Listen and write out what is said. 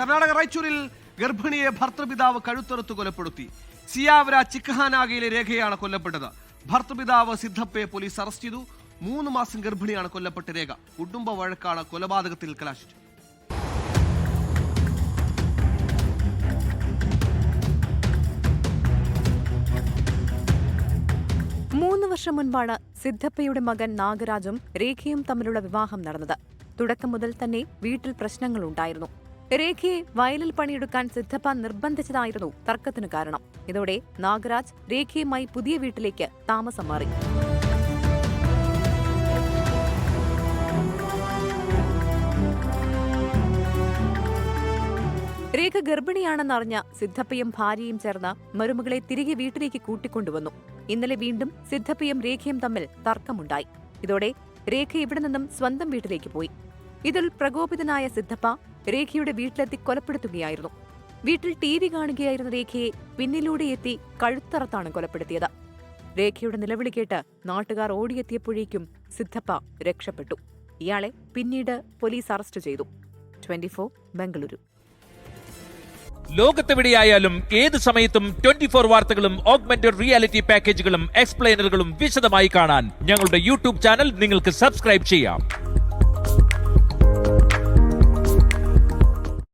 കർണാടക റൈച്ചൂരിൽ ഗർഭിണിയെ ഭർത്തൃപിതാവ് കഴുത്തറുത്ത് കൊലപ്പെടുത്തി. സിയാവര ചിക്കഹാനാഗയിലെ രേഖയാണ് കൊല്ലപ്പെട്ടത്. ഭർത്തൃപിതാവ് സിദ്ധപ്പയെ പോലീസ് അറസ്റ്റ് ചെയ്തു. മൂന്ന് മാസം ഗർഭിണിയാണ് കൊല്ലപ്പെട്ട രേഖ. കുടുംബ വഴക്കാണ് കൊലപാതകത്തിൽ കലാശിച്ചത്. മൂന്ന് വർഷം മുൻപാണ് സിദ്ധപ്പയുടെ മകൻ നാഗരാജും രേഖയും തമ്മിലുള്ള വിവാഹം നടന്നത്. തുടക്കം മുതൽ തന്നെ വീട്ടിൽ പ്രശ്നങ്ങളുണ്ടായിരുന്നു. രേഖയെ വയലിൽ പണിയെടുക്കാൻ സിദ്ധപ്പ നിർബന്ധിച്ചതായിരുന്നു തർക്കത്തിന് കാരണം. ഇതോടെ നാഗരാജ് രേഖയുമായി പുതിയ വീട്ടിലേക്ക് താമസം മാറി. രേഖ ഗർഭിണിയാണെന്നറിഞ്ഞ സിദ്ധപ്പയും ഭാര്യയും ചേർന്ന് മരുമകളെ തിരികെ വീട്ടിലേക്ക് കൂട്ടിക്കൊണ്ടുവന്നു. ഇന്നലെ വീണ്ടും സിദ്ധപ്പയും രേഖയും തമ്മിൽ തർക്കമുണ്ടായി. ഇതോടെ രേഖ ഇവിടെ നിന്നും സ്വന്തം വീട്ടിലേക്ക് പോയി. ഇതിൽ പ്രകോപിതനായ സിദ്ധപ്പ രേഖയുടെ വീട്ടിലെത്തി കൊലപ്പെടുത്തുകയായിരുന്നു. വീട്ടിൽ ടി വി കാണുകയായിരുന്ന രേഖയെ പിന്നിലൂടെ എത്തി കഴുത്തറത്താണ് കൊലപ്പെടുത്തിയത്. രേഖയുടെ നിലവിളി കേട്ട് നാട്ടുകാർ ഓടിയെത്തിയപ്പോഴേക്കും സിദ്ധപ്പ രക്ഷപ്പെട്ടു. ഇയാളെ പിന്നീട് പോലീസ് അറസ്റ്റ് ചെയ്തു. ട്വന്റി ബംഗളൂരു. ലോകത്തെവിടെയായാലും ഏത് സമയത്തും ട്വന്റി ഫോർ വാർത്തകളും ഓഗ്മെന്റഡ് റിയാലിറ്റി പാക്കേജുകളും എക്സ്പ്ലെയിനറുകളും വിശദമായി കാണാൻ ഞങ്ങളുടെ യൂട്യൂബ് ചാനൽ നിങ്ങൾക്ക് സബ്സ്ക്രൈബ് ചെയ്യാം.